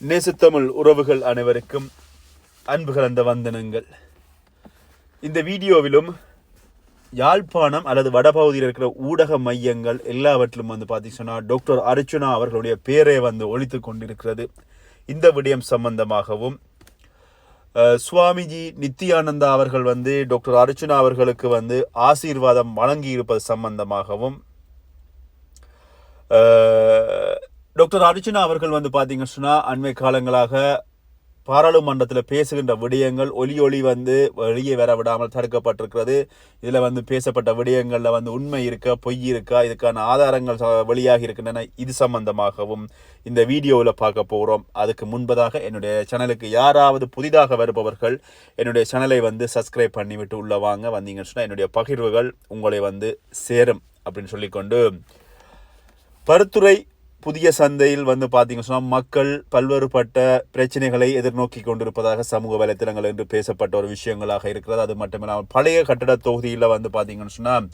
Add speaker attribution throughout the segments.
Speaker 1: நேசத்தமிழ் உறவுகள் அனைவருக்கும் அன்பு கலந்த வந்தனங்கள். இந்த வீடியோவிலும் யாழ்ப்பாணம் அல்லது வடபகுதியில் இருக்கிற ஊடக மையங்கள் எல்லாவற்றிலும் வந்து பார்த்தீங்கன்னா டாக்டர் அர்ச்சுனா அவர்களுடைய பேரை வந்து ஒழித்து கொண்டிருக்கிறது. இந்த விடயம் சம்பந்தமாகவும் சுவாமிஜி நித்யானந்தா அவர்கள் வந்து டாக்டர் அர்ச்சுனா அவர்களுக்கு வந்து ஆசீர்வாதம் வழங்கி இருப்பது சம்பந்தமாகவும் டாக்டர் அர்ஜுனா அவர்கள் வந்து பார்த்தீங்க சொன்னால் அண்மை காலங்களாக பாராளுமன்றத்தில் பேசுகின்ற விடயங்கள் ஒலி ஒளி வந்து வெளியே வர விடாமல் தடுக்கப்பட்டிருக்கிறது. இதில் வந்து பேசப்பட்ட விடயங்களில் வந்து உண்மை இருக்கா பொய் இருக்கா இதுக்கான ஆதாரங்கள் ச- வெளியாகி இருக்கின்றன இது சம்பந்தமாகவும் இந்த வீடியோவில் பார்க்க போகிறோம் அதுக்கு முன்பதாக என்னுடைய சேனலுக்கு யாராவது புதிதாக வருபவர்கள் என்னுடைய சேனலை வந்து சப்ஸ்கிரைப் பண்ணிவிட்டு உள்ளே வாங்க. வந்தீங்கன்னு சொன்னால் என்னுடைய பகிர்வுகள் உங்களை வந்து சேரும் அப்படின்னு சொல்லிக்கொண்டு பருத்துறை புதிய சந்தையில் வந்து பார்த்தீங்க சொன்னால் மக்கள் பல்வேறுபட்ட பிரச்சனைகளை எதிர்நோக்கி கொண்டிருப்பதாக சமூக வலைத்தளங்கள் என்று பேசப்பட்ட ஒரு விஷயங்களாக இருக்கிறது. அது மட்டுமில்லாமல் பழைய கட்டட தொகுதியில் வந்து பார்த்தீங்கன்னு சொன்னால்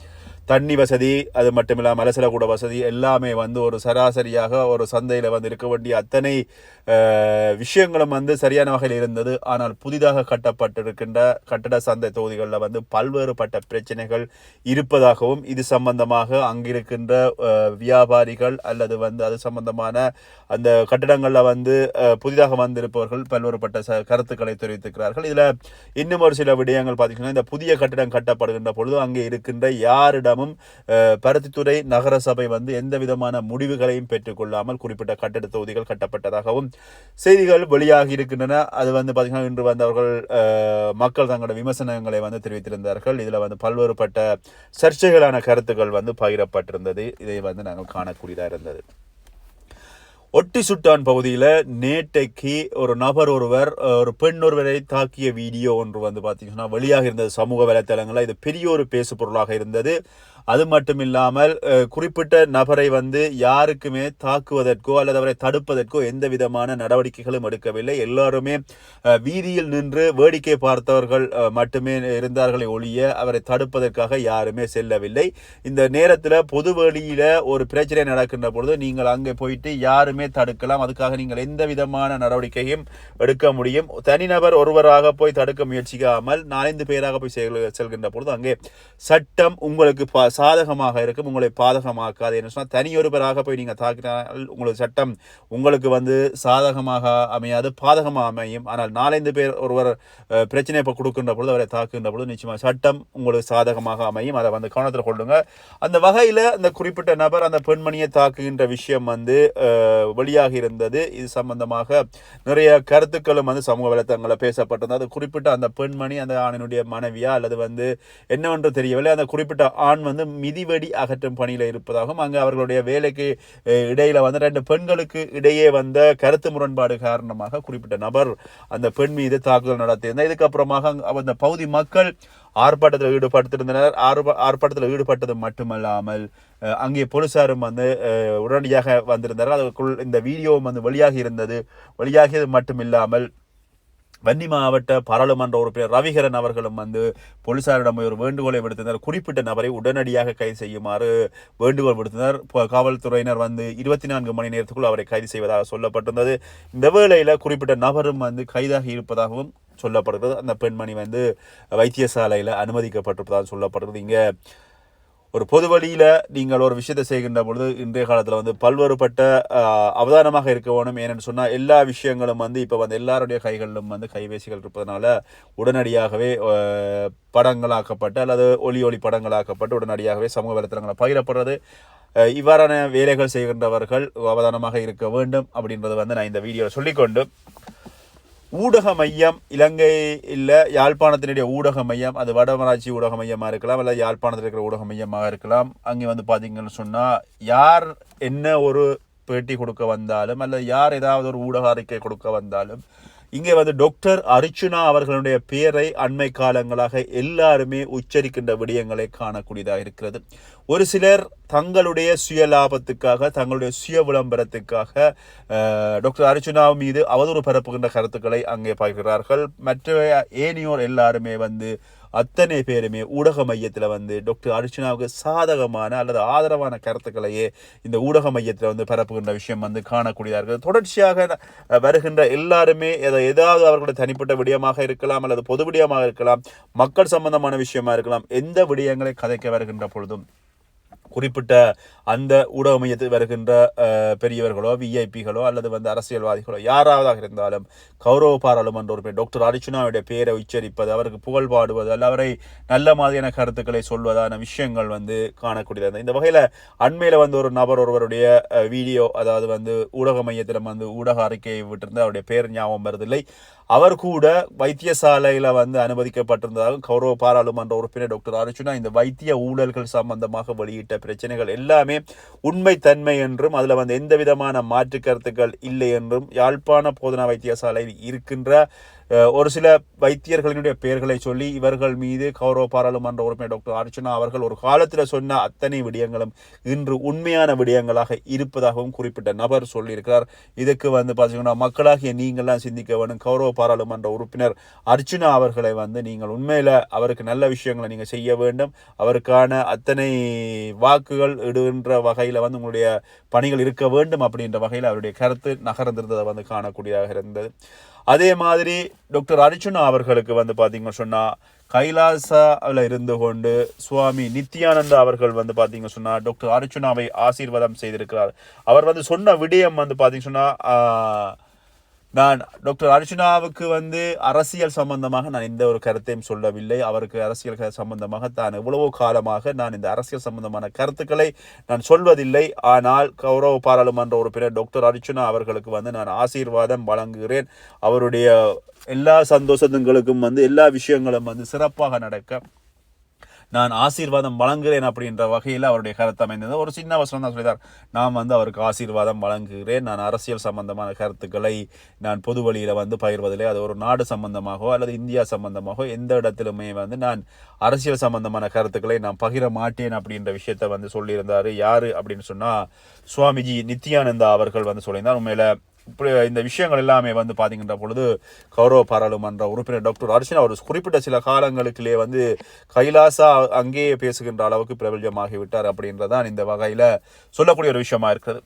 Speaker 1: தண்ணி வசதி அது மட்டுமில்லாமல் அலசல கூட வசதி எல்லாமே வந்து ஒரு சராசரியாக ஒரு சந்தையில் வந்து இருக்க வேண்டிய அத்தனை விஷயங்களும் வந்து சரியான வகையில் இருந்தது. ஆனால் புதிதாக கட்டப்பட்டிருக்கின்ற கட்டட சந்தை தொகுதிகளில் வந்து பல்வேறுபட்ட பிரச்சனைகள் இருப்பதாகவும் இது சம்பந்தமாக அங்கிருக்கின்ற வியாபாரிகள் அல்லது வந்து அது சம்பந்தமான அந்த கட்டடங்களில் வந்து புதிதாக வந்திருப்பவர்கள் பல்வேறுபட்ட ச கருத்துக்களை தெரிவித்திருக்கிறார்கள். இதில் இன்னும் ஒரு சில விடயங்கள் பார்த்திங்கன்னா இந்த புதிய கட்டிடம் கட்டப்படுகின்ற பொழுது அங்கே இருக்கின்ற யாரிடம் அஹ், பருத்தித்துறை நகர சபை வந்து எந்த விதமான முடிவுகளையும் பெற்றுக்கொள்ளாமல் குறிப்பிட்ட கட்டட தொகுதிகள் கட்டப்பட்டதாகவும் செய்திகள் வெளியாகி இருக்கின்றன. அது வந்து பார்த்தீங்கன்னா இன்று வந்து அவர்கள் மக்கள் தங்களோட விமர்சனங்களை வந்து தெரிவித்திருந்தார்கள். இதில் வந்து பல்வேறுபட்ட சர்ச்சைகளான கருத்துக்கள் வந்து பகிரப்பட்டிருந்தது. இதை வந்து நாங்கள் காணக்கூடியதாக இருந்தது. ஒட்டி சுட்டான் பகுதியில் நேற்றைக்கு ஒரு நபர் ஒருவர் ஒரு பெண் ஒருவரை தாக்கிய வீடியோ ஒன்று வந்து பார்த்தீங்கன்னா வெளியாக இருந்தது சமூக வலைத்தளங்களில். இது பெரிய ஒரு பேசு பொருளாக இருந்தது. அது மட்டும் இல்லாமல் குறிப்பிட்ட நபரை வந்து யாருக்குமே தாக்குவதற்கோ அல்லது அவரை தடுப்பதற்கோ எந்த விதமான நடவடிக்கைகளும் எடுக்கவில்லை. எல்லாருமே வீதியில் நின்று வேடிக்கை பார்த்தவர்கள் மட்டுமே இருந்தார்களே ஒழிய அவரை தடுப்பதற்காக யாருமே செல்லவில்லை. இந்த நேரத்தில் பொது வழியில் ஒரு பிரச்சனை நடக்கின்ற பொழுது நீங்கள் அங்கே போயிட்டு யாருமே தடுக்கலாம். அதுக்காக நீங்கள் எந்த விதமான நடவடிக்கையும் எடுக்க முடியும். தனிநபர் ஒருவராக போய் தடுக்க முயற்சிக்காமல் நாலந்து பேராக போய் செல்கின்ற பொழுது அங்கே சட்டம் உங்களுக்கு சாதகமாக இருக்கும். உங்களை பாதகமாக்காது என்ன சொன்னால் தனியொருவராக போய் நீங்கள் தாக்கினால் உங்களுக்கு சட்டம் உங்களுக்கு வந்து சாதகமாக அமையாது பாதகமாக அமையும். ஆனால் நாலந்து பேர் ஒருவர் பிரச்சனை இப்போ கொடுக்கின்ற பொழுது அவரை தாக்குகின்ற பொழுது நிச்சயமாக சட்டம் உங்களுக்கு சாதகமாக அமையும். அதை வந்து கவனத்தில் கொள்ளுங்க. அந்த வகையில் அந்த குறிப்பிட்ட நபர் அந்த பெண்மணியை தாக்குகின்ற விஷயம் வந்து வெளியாக வெளியாகி இருந்தது. இது சம்பந்தமாக நிறைய கருத்துக்களும் வந்து சமூக வலைத்தளங்களில் பேசப்பட்டிருந்தது. அது குறிப்பிட்ட அந்த பெண்மணி அந்த ஆணினுடைய மனைவியா அல்லது வந்து என்னவென்று தெரியவில்லை. அந்த குறிப்பிட்ட ஆண் வந்து மிதிவெடி அகற்றும் பணியில் இருப்பதாகவும் அங்கே அவர்களுடைய வேலைக்கு இடையில் வந்து ரெண்டு பெண்களுக்கு இடையே வந்த கருத்து முரண்பாடு காரணமாக குறிப்பிட்ட நபர் அந்த பெண் மீது தாக்குதல் நடத்தியிருந்தார். இதுக்கப்புறமாக அந்த பகுதி மக்கள் ஆர்ப்பாட்டத்தில் ஈடுபட்டிருந்தனர். ஆர்ப்பாட்டத்தில் ஈடுபட்டது மட்டுமல்லாமல் அங்கே போலீசாரும் வந்து உடனடியாக வந்திருந்தார்கள். அதற்குள் இந்த வீடியோவும் வந்து வெளியாகி இருந்தது. வெளியாகியது மட்டுமில்லாமல் வன்னி மாவட்ட பாராளுமன்ற உறுப்பினர் ரவிகரன் அவர்களும் வந்து போலீசாரிடம் ஒரு வேண்டுகோளை விடுத்திருந்தார் குறிப்பிட்ட நபரை உடனடியாக கைது செய்யுமாறு வேண்டுகோள் விடுத்தனர். காவல்துறையினர் வந்து இருபத்தி நான்கு மணி நேரத்துக்குள் அவரை கைது செய்வதாக சொல்லப்பட்டிருந்தது. இந்த வேளையில் குறிப்பிட்ட நபரும் வந்து கைதாகி இருப்பதாகவும் சொல்லப்படுகிறது. அந்த பெண்மணி வந்து வைத்தியசாலையில் அனுமதிக்கப்பட்டிருப்பதாக சொல்லப்படுகிறது. இங்கே ஒரு பொது வழியில் நீங்கள் ஒரு விஷயத்தை செய்கின்ற பொழுது இன்றைய காலத்தில் வந்து பல்வேறுபட்ட அவதானமாக இருக்க வேணும். ஏன்னு சொன்னால் எல்லா விஷயங்களும் வந்து இப்போ வந்து எல்லாருடைய கைகளிலும் வந்து கைபேசிகள் இருப்பதனால உடனடியாகவே படங்களாக்கப்பட்டு அல்லது ஒலி ஒளி படங்களாக்கப்பட்டு உடனடியாகவே சமூக வலைத்தளங்களை பகிரப்படுறது. இவ்வாறான வேலைகள் செய்கின்றவர்கள் அவதானமாக இருக்க வேண்டும் அப்படின்றது வந்து நான் இந்த வீடியோவில் சொல்லிக்கொண்டு ஊடக மையம் இலங்கை இல்ல யாழ்ப்பாணத்தினுடைய ஊடக மையம் அது வடமராட்சி ஊடக மையமாக இருக்கலாம் அல்லது யாழ்ப்பாணத்தில் இருக்கிற ஊடக மையமாக இருக்கலாம். அங்கே வந்து பாத்தீங்கன்னு சொன்னா யார் என்ன ஒரு பேட்டி கொடுக்க வந்தாலும் அல்லது யார் ஏதாவது ஒரு ஊடக அறிக்கை கொடுக்க வந்தாலும் இங்கே வந்து டாக்டர் அர்ச்சுனா அவர்களுடைய பெயரை அண்மை காலங்களாக எல்லாருமே உச்சரிக்கின்ற விடயங்களை காணக்கூடியதாக இருக்கிறது. ஒரு சிலர் தங்களுடைய சுய லாபத்துக்காக தங்களுடைய சுய விளம்பரத்துக்காக டாக்டர் அர்ச்சுனா மீது அவதூறு பரப்புகின்ற கருத்துக்களை அங்கே பார்க்கிறார்கள். மற்ற ஏனையோர் எல்லாருமே வந்து அத்தனை பேருமே ஊடக மையத்தில் வந்து டாக்டர் அர்ச்சனாவுக்கு சாதகமான அல்லது ஆதரவான கருத்துக்களையே இந்த ஊடக மையத்தில் வந்து பரப்புகின்ற விஷயம் வந்து காணக்கூடியதாக இருக்குது தொடர்ச்சியாக வருகின்ற எல்லாருமே எதை ஏதாவது அவர்களுடைய தனிப்பட்ட விடயமாக இருக்கலாம் அல்லது பொது விடயமாக இருக்கலாம் மக்கள் சம்பந்தமான விஷயமா இருக்கலாம் எந்த விடயங்களை கதைக்க வருகின்ற பொழுதும் குறிப்பிட்ட அந்த ஊடக மையத்தில் வருகின்ற பெரியவர்களோ விஐபிகளோ அல்லது வந்து அரசியல்வாதிகளோ யாராவதாக இருந்தாலும் கௌரவ பாராளுமன்ற உறுப்பினர் டாக்டர் அர்ஜுனாவுடைய பெயரை உச்சரிப்பது அவருக்கு புகழ் பாடுவது அல்ல அவரை நல்ல மாதிரியான கருத்துக்களை சொல்வதான விஷயங்கள் வந்து காணக்கூடியது இந்த வகையில் அண்மையில் வந்து ஒரு நபர் ஒருவருடைய வீடியோ அதாவது வந்து ஊடக மையத்தில் வந்து ஊடக அறிக்கையை விட்டிருந்து அவருடைய பேர் ஞாபகம் வருதில்லை அவர் கூட வைத்தியசாலையில் வந்து அனுமதிக்கப்பட்டிருந்ததாக கௌரவ பாராளுமன்ற உறுப்பினர் டாக்டர் அர்ஜுனா இந்த வைத்திய ஊழல்கள் சம்பந்தமாக வெளியிட்ட பிரச்சனைகள் எல்லாமே உண்மைத்தன்மை என்றும் அதில் வந்து எந்த விதமான மாற்று கருத்துக்கள் இல்லை என்றும் யாழ்ப்பாண போதனா வைத்தியசாலையில் இருக்கின்ற ஒரு சில வைத்தியர்களினுடைய பெயர்களை சொல்லி இவர்கள் மீது கௌரவ பாராளுமன்ற உறுப்பினர் டாக்டர் அர்ச்சனா அவர்கள் ஒரு காலத்தில் சொன்ன அத்தனை விடயங்களும் இன்று உண்மையான விடயங்களாக இருப்பதாகவும் குறிப்பிட்ட நபர் சொல்லியிருக்கிறார். இதுக்கு வந்து பார்த்தீங்கன்னா மக்களாகிய நீங்கள்லாம் சிந்திக்க வேணும். கௌரவ பாராளுமன்ற உறுப்பினர் அர்ச்சுனா அவர்களை வந்து நீங்கள் உண்மையில் அவருக்கு நல்ல விஷயங்களை நீங்கள் செய்ய வேண்டும். அவருக்கான அத்தனை வாக்குகள் இடுகின்ற வகையில் வந்து உங்களுடைய பணிகள் இருக்க வேண்டும் அப்படின்ற வகையில் அவருடைய கருத்து நகர்ந்திருந்ததை வந்து காணக்கூடியதாக இருந்தது. அதே மாதிரி டாக்டர் அர்ச்சுனா அவர்களுக்கு வந்து பார்த்தீங்கன்னு சொன்னால் கைலாசாவில் இருந்து கொண்டு சுவாமி நித்யானந்தா அவர்கள் வந்து பார்த்தீங்க சொன்னால் டாக்டர் அர்ஜுனாவை ஆசீர்வாதம் செய்திருக்கிறார். அவர் வந்து சொன்ன விடயம் வந்து பார்த்தீங்க சொன்னால் நான் டாக்டர் அர்ஜுனாவுக்கு வந்து அரசியல் சம்பந்தமாக நான் எந்த ஒரு கருத்தையும் சொல்லவில்லை. அவருக்கு அரசியல் க- சம்பந்தமாக தான் எவ்வளவோ காலமாக நான் இந்த அரசியல் சம்பந்தமான கருத்துக்களை நான் சொல்வதில்லை. ஆனால் கௌரவ பாராளுமன்ற உறுப்பினர் டாக்டர் அர்ஜுனா அவர்களுக்கு வந்து நான் ஆசீர்வாதம் வழங்குகிறேன். அவருடைய எல்லா சந்தோஷங்களுக்கும் வந்து எல்லா விஷயங்களும் வந்து சிறப்பாக நடக்க நான் ஆசீர்வாதம் வழங்குகிறேன் அப்படின்ற வகையில் அவருடைய கருத்து அமைந்தது. ஒரு சின்ன வசனம் தான் சொல்லிதார் நான் வந்து அவருக்கு ஆசீர்வாதம் வழங்குகிறேன். நான் அரசியல் சம்பந்தமான கருத்துக்களை நான் பொது வழியில் வந்து பகிர்வதில்லை. அது ஒரு நாடு சம்பந்தமாகவோ அல்லது இந்தியா சம்பந்தமாகவோ எந்த இடத்திலுமே வந்து நான் அரசியல் சம்பந்தமான கருத்துக்களை நான் பகிர மாட்டேன் அப்படின்ற விஷயத்தை வந்து சொல்லியிருந்தார். யார் அப்படின்னு சொன்னால் சுவாமிஜி நித்யானந்தா அவர்கள் வந்து சொல்லியிருந்தார். உண்மையில இப்படி இந்த விஷயங்கள் எல்லாமே வந்து பாத்தீங்கன்ற பொழுது கௌரவ பாராளுமன்ற உறுப்பினர் டாக்டர் அர்ச்சனா ஒரு குறிப்பிட்ட சில காலங்களுக்குள்ளே வந்து கைலாசா அங்கேயே பேசுகின்ற அளவுக்கு பிரபல்யமாகிவிட்டார் அப்படின்றதான் இந்த வகையில சொல்லக்கூடிய ஒரு விஷயமா இருக்கிறது.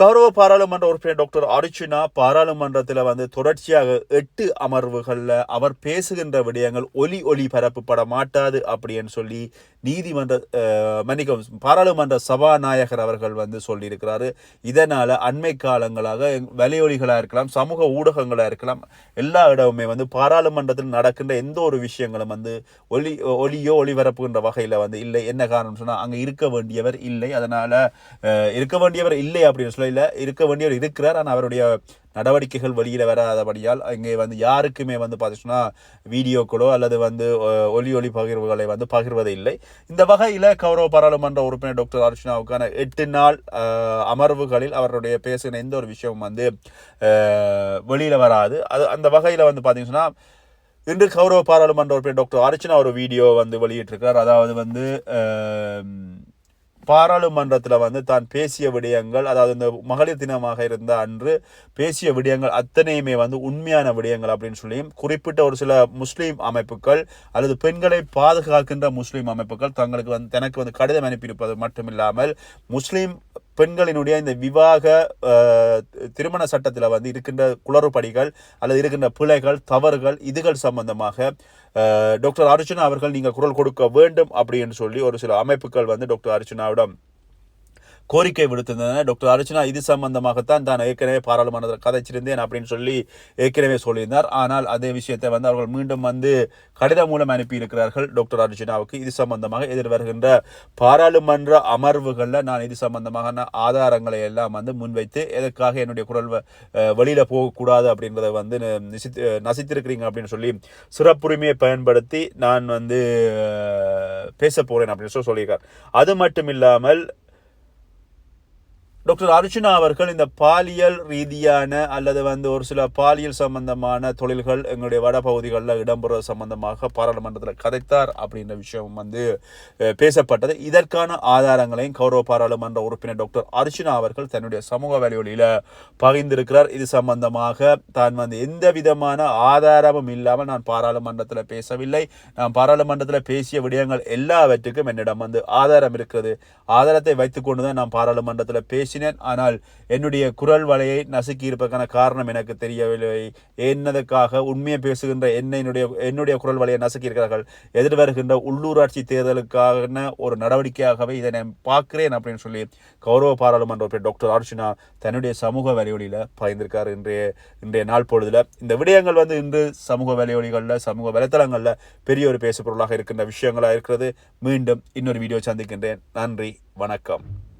Speaker 1: கௌரவ பாராளுமன்ற உறுப்பினர் டாக்டர் அர்ச்சுனா பாராளுமன்றத்தில் வந்து தொடர்ச்சியாக எட்டு அமர்வுகளில் அவர் பேசுகின்ற விடயங்கள் ஒலி ஒளி பரப்பப்பட மாட்டாது அப்படின்னு சொல்லி நீதிமன்ற மன்னிக்கவும் பாராளுமன்ற சபாநாயகர் அவர்கள் வந்து சொல்லியிருக்கிறாரு. இதனால் அண்மை காலங்களாக வலையொலிகளாக இருக்கலாம் சமூக ஊடகங்களாக இருக்கலாம் எல்லா இடமுமே வந்து பாராளுமன்றத்தில் நடக்கின்ற எந்த ஒரு விஷயங்களும் வந்து ஒலி ஒலியோ ஒளிபரப்புகின்ற வகையில் வந்து இல்லை. என்ன காரணம் சொன்னால் அங்கே இருக்க வேண்டியவர் இல்லை. அதனால் இருக்க வேண்டியவர் இல்லை அப்படின்னு சொல்லல இருக்க வேண்டியவர் இருக்கிறார். ஆனால் அவருடைய நடவடிக்கைகள் வெளியில் வராதபடியால் இங்கே வந்து யாருக்குமே வந்து பார்த்துச்சுன்னா வீடியோக்களோ அல்லது வந்து ஒலி ஒலி பகிர்வுகளை வந்து பகிர்வது இல்லை இந்த வகையில் கௌரவ பாராளுமன்ற உறுப்பினர் டாக்டர் அர்ச்சனாவுக்கான எட்டு நாள் அமர்வுகளில் அவருடைய பேசின எந்த ஒரு விஷயமும் வந்து வெளியில் வராது. அது அந்த வகையில் வந்து பார்த்தீங்கன்னா இன்று கௌரவ பாராளுமன்ற உறுப்பினர் டாக்டர் அர்ச்சனா ஒரு வீடியோ வந்து வெளியிட்டிருக்கிறார். அதாவது வந்து பாராளுமன்றத்தில் வந்து தான் பேசிய விடயங்கள் அதாவது இந்த மகளிர் தினமாக இருந்த அன்று பேசிய விடயங்கள் அத்தனையுமே வந்து உண்மையான விடயங்கள் அப்படின்னு சொல்லியும் குறிப்பிட்ட ஒரு சில முஸ்லீம் அமைப்புகள் அல்லது பெண்களை பாதுகாக்கின்ற முஸ்லீம் அமைப்புகள் தங்களுக்கு வந்து தனக்கு வந்து கடிதம் அனுப்பியிருப்பது மட்டுமில்லாமல் முஸ்லீம் பெண்களினுடைய இந்த விவாக திருமண சட்டத்தில் வந்து இருக்கின்ற குளறுபடிகள் அல்லது இருக்கின்ற பிழைகள் தவறுகள் இதுகள் சம்பந்தமாக டாக்டர் அர்ஜுனா அவர்கள் நீங்கள் குரல் கொடுக்க வேண்டும் அப்படின்னு சொல்லி ஒரு சில அமைப்புகள் வந்து டாக்டர் அர்ஜுனாவிடம் கோரிக்கை விடுத்திருந்தன டாக்டர் அர்ச்சனா இது சம்பந்தமாகத்தான் தான் ஏற்கனவே பாராளுமன்றத்தில் கதைச்சிருந்தேன் அப்படின்னு சொல்லி ஏற்கனவே சொல்லியிருந்தார். ஆனால் அதே விஷயத்தை வந்து அவர்கள் மீண்டும் வந்து கடிதம் மூலம் அனுப்பி இருக்கிறார்கள் டாக்டர் அர்ச்சனாவுக்கு. இது சம்பந்தமாக எதிர்வருகின்ற பாராளுமன்ற அமர்வுகளில் நான் இது சம்பந்தமான ஆதாரங்களை எல்லாம் வந்து முன்வைத்து எதற்காக என்னுடைய குரல் வெளியில் போகக்கூடாது அப்படின்றத வந்து ந- நிசித்து நசித்திருக்கிறீங்க அப்படின்னு சொல்லி சிறப்புரிமையை பயன்படுத்தி நான் வந்து பேச போகிறேன் அப்படின்னு சொல்லி சொல்லியிருக்கார். அது மட்டும் இல்லாமல் டாக்டர் அர்ஜுனா அவர்கள் இந்த பாலியல் ரீதியான அல்லது வந்து ஒரு சில பாலியல் சம்பந்தமான தொழில்கள் எங்களுடைய வட பகுதிகளில் இடம்பெற சம்பந்தமாக பாராளுமன்றத்தில் கதைத்தார் அப்படின்ற விஷயம் வந்து பேசப்பட்டது. இதற்கான ஆதாரங்களையும் கௌரவ பாராளுமன்ற உறுப்பினர் டாக்டர் அர்ஜுனா அவர்கள் தன்னுடைய சமூக வலைவலியில் பகிர்ந்திருக்கிறார். இது சம்பந்தமாக தான் வந்து எந்த விதமான ஆதாரமும் இல்லாமல் நான் பாராளுமன்றத்தில் பேசவில்லை. நான் பாராளுமன்றத்தில் பேசிய விடயங்கள் எல்லாவற்றுக்கும் என்னிடம் வந்து ஆதாரம் இருக்கிறது. ஆதாரத்தை வைத்துக்கொண்டு தான் நான் பாராளுமன்றத்தில் பேசினேன். ஆனால் என்னுடைய குரல் வலையை நசுக்கி இருப்பதற்கான காரணம் எனக்கு தெரியவில்லை. என்னதுக்காக உண்மையை பேசுகின்ற என்ன என்னுடைய என்னுடைய குரல் வலையை நசுக்கி இருக்கிறார்கள் எதிர்வருகின்ற உள்ளூராட்சி தேர்தலுக்கான ஒரு நடவடிக்கையாகவே இதை நான் பார்க்கிறேன் அப்படின்னு சொல்லி கௌரவ பாராளுமன்ற டாக்டர் அர்ஜுனா தன்னுடைய சமூக வலையொலியில் பயந்திருக்கார் இன்றைய இன்றைய நாள் பொழுதில். இந்த விடயங்கள் வந்து இன்று சமூக வலையொலிகளில் சமூக வலைத்தளங்களில் பெரிய ஒரு பேசுபொருளாக இருக்கின்ற விஷயங்களாக இருக்கிறது. மீண்டும் இன்னொரு வீடியோ சந்திக்கின்றேன். நன்றி. வணக்கம்.